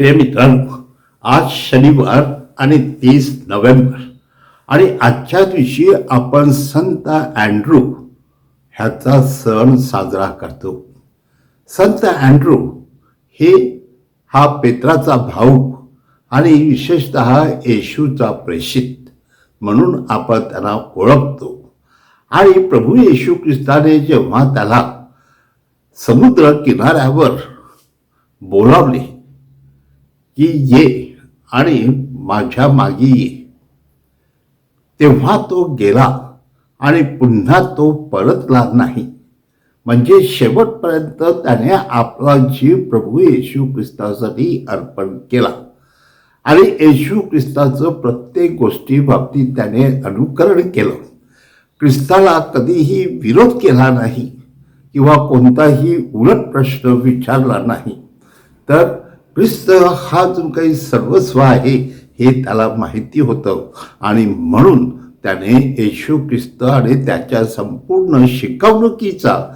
प्रिय मित्रांनो आज शनिवार आणि तीस नोव्हेंबर. आणि आजच्या दिवशी आपण संत अँड्रू ह्याचा सण साजरा करतो. संत अँड्रू हे हा पेत्राचा भाऊ आणि विशेषत येशूचा प्रेषित म्हणून आपण त्यांना ओळखतो. आणि प्रभू येशू ख्रिस्ताने जेव्हा त्याला समुद्र किनाऱ्यावर बोलावले की ये आणि माझ्या मागे ये. तेव्हा तो गेला आणि पुन्हा तो परतला नाही. म्हणजे शेवटपर्यंत त्याने आपला जीव प्रभू येशू ख्रिस्तासाठी अर्पण केला. आणि येशू ख्रिस्ताचं प्रत्येक गोष्टी बाबतीत त्याने अनुकरण केलं. ख्रिस्ताला कधीही विरोध केला नाही किंवा कोणताही उलट प्रश्न विचारला नाही. तर ख्रिस्त हा जो काही सर्वस्व आहे हे त्याला माहिती होतं. आणि म्हणून त्याने येशू ख्रिस्त आणि त्याच्या संपूर्ण शिकवणुकीचा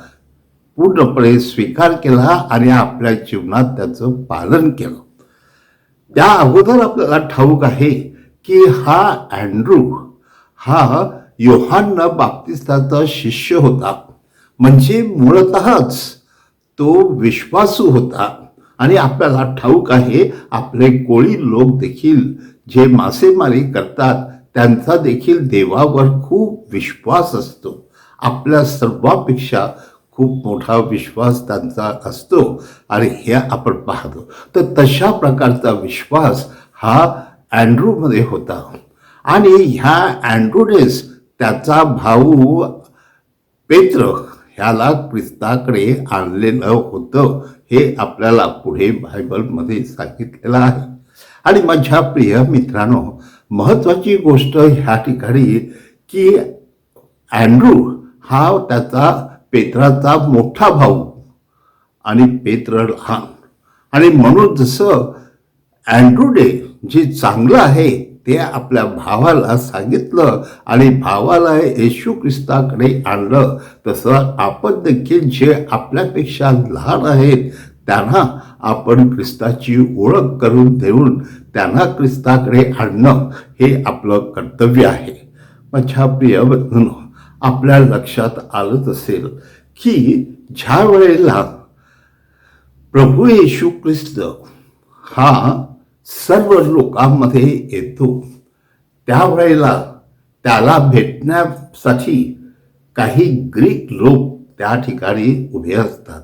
पूर्णपणे स्वीकार केला आणि आपल्या जीवनात त्याचं पालन केलं. त्या अगोदर आपल्याला ठाऊक आहे की हा अँड्रू हा योहान बाप्तिस्ताचा शिष्य होता. म्हणजे मुळतःच तो विश्वासू होता. आणि आपल्याला ठाऊक आहे आपले कोळी लोक देखील जे मासेमारी करतात त्यांचा देखील देवावर खूप विश्वास असतो. आपल्या सर्वापेक्षा खूप मोठा विश्वास त्यांचा असतो. आणि हे आपण पाहतो. तर तशा प्रकारचा विश्वास हा अँड्रूमध्ये होता. आणि ह्या अँड्रूनेस त्याचा भाऊ पेत्र ह्याला ख्रिस्ताकडे आणलेलं होतं. हे आपल्याला पुढे बायबलमध्ये सांगितलेलं आहे. आणि माझ्या प्रिय मित्रांनो महत्त्वाची गोष्ट ह्या ठिकाणी की अँड्रू हा त्याचा पेत्राचा मोठा भाऊ आणि पेत्र लहान. आणि म्हणून जसं अँड्रू डे जे चांगलं आहे ते आपल्या भावाला सांगितलं आणि भावाला येशू ख्रिस्ताकडे आणलं. तसं आपण देखील जे आपल्यापेक्षा लहान आहेत त्यांना आपण ख्रिस्ताची ओळख करून देऊन त्यांना ख्रिस्ताकडे आणणं हे आपलं कर्तव्य आहे. माझ्या प्रिय बंधूंनो, आपल्या लक्षात आलंच असेल की ज्या वेळेला प्रभू येशू ख्रिस्त हा सर्व लोकांमध्ये येतो. त्यावेळेला त्याला भेटण्यासाठी काही ग्रीक लोक त्या ठिकाणी उभे असतात.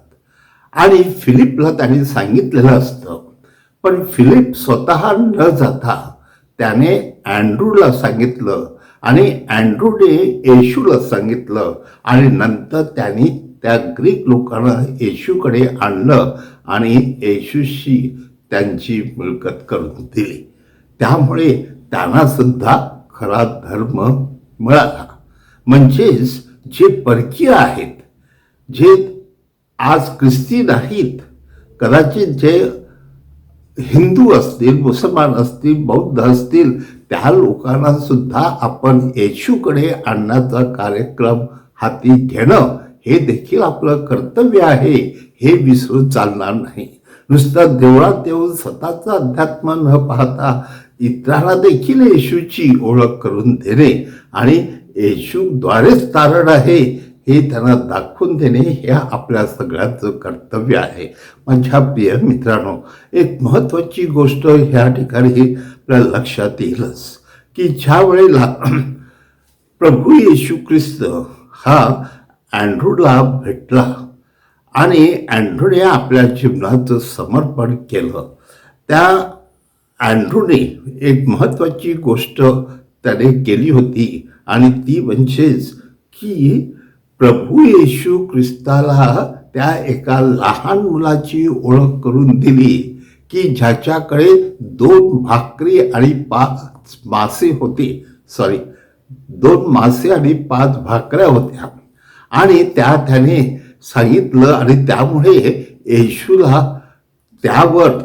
आणि फिलिपला त्याने सांगितलेलं असतं. पण फिलिप स्वतः न जाता त्याने अँड्रूला सांगितलं आणि अँड्रूने येशूला सांगितलं आणि नंतर त्यांनी त्या ग्रीक लोकांना येशूकडे आणलं आणि येशूशी त्यांची मिळकत करून दिली. त्यामुळे त्यांना सुद्धा खरा धर्म मिळाला. म्हणजेच जे परकीय आहेत जे आज ख्रिस्ती नाहीत कदाचित जे हिंदू असतील मुसलमान असतील बौद्ध असतील त्या लोकांना सुद्धा आपण येशूकडे आणण्याचा कार्यक्रम हाती घेणं हे देखील आपलं कर्तव्य आहे हे विसरून चालणार नाही. नुसतं देवळात येऊन स्वतःचा अध्यात्म न पाहता इतरांना देखील येशूची ओळख करून देणे आणि येशूद्वारेच तारण आहे हे त्यांना दाखवून देणे हे आपल्या सगळ्याचं कर्तव्य आहे. माझ्या प्रिय मित्रांनो एक महत्त्वाची गोष्ट ह्या ठिकाणी आपल्या लक्षात येईलच की ज्या वेळेला प्रभू येशू ख्रिस्त हा अँड्रूला भेटला आणि अँड्रूने आपल्या जीवनाचं समर्पण केलं. त्या अँड्रूने एक महत्त्वाची गोष्ट त्याने केली होती आणि ती म्हणजेच की प्रभू येशू ख्रिस्ताला त्या एका लहान मुलाची ओळख करून दिली की ज्याच्याकडे दोन भाकरी आणि पाच मासे होते. सॉरी दोन मासे आणि पाच भाकऱ्या होत्या. आणि त्या त्याने सांगितलं आणि त्यामुळे येशूला त्यावर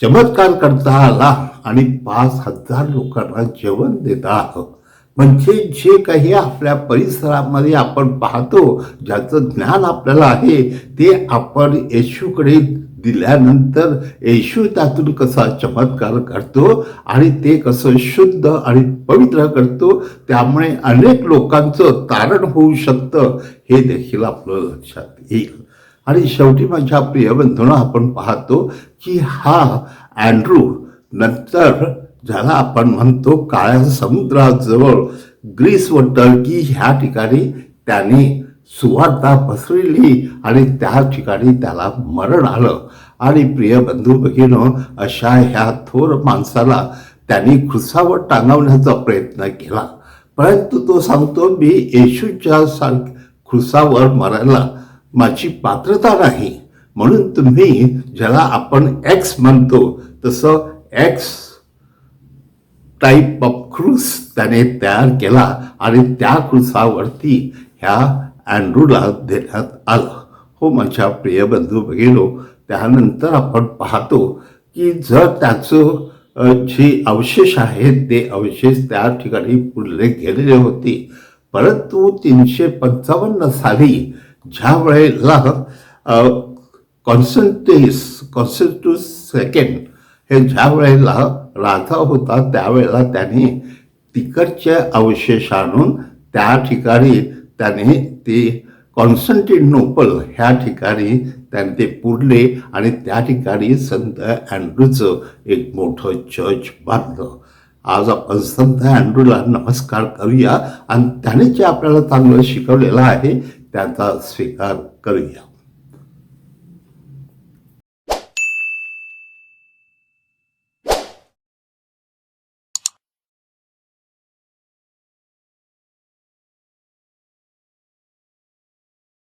चमत्कार करता आला आणि पाच हजार लोकांना जेवण देता आलं म्हणजे जे काही आपल्या परिसरामध्ये आपण पाहतो ज्याचं ज्ञान आपल्याला आहे ते आपण येशूकडे दिल्यानंतर येशू त्यातून कसा चमत्कार करतो आणि ते कसं शुद्ध आणि पवित्र करतो त्यामुळे अनेक लोकांचं तारण होऊ शकतं हे देखील आपलं लक्षात येईल. आणि शेवटी माझ्या प्रियबंधूंना आपण पाहतो की हा अँड्रू नंतर ज्याला आपण म्हणतो काळ्या समुद्राजवळ ग्रीस व टर्की ह्या ठिकाणी त्याने सुवार्ता पसरली आणि त्या ठिकाणी त्याला मरण आलं. आणि प्रिय बंधू भगिनं अशा ह्या थोर माणसाला त्यांनी खुसावर टांगवण्याचा प्रयत्न केला. परंतु तो सांगतो मी येशूच्या सार खुसावर मरायला माझी पात्रता नाही. म्हणून तुम्ही ज्याला आपण एक्स म्हणतो तसं एक्स टाईप ऑफ क्रूस त्याने तयार केला आणि त्या क्रुसावरती ह्या अँड्रूला देण्यात आलं हो माझ्या प्रिय बंधू भगिनो त्यानंतर आपण पाहतो की जर त्याचं जे अवशेष आहेत ते अवशेष त्या ठिकाणी पुरले गेलेले होते. परंतु तीनशे पंचावन्न साली ज्या वेळेला कॉन्सन्टेस कॉन्स्टिट्यूस सेकंड हे ज्या वेळेला राजा होता त्यावेळेला त्याने तिकडचे अवशेष आणून त्या ठिकाणी त्याने ते कॉन्स्टंटिनोपल ह्या ठिकाणी त्याने ते पुरले आणि त्या ठिकाणी संत अँड्रूचं एक मोठं चर्च बांधलं. आज आपण संत अँड्रूला नमस्कार करूया आणि त्याने जे आपल्याला चांगलं शिकवलेलं आहे त्याचा स्वीकार करूया.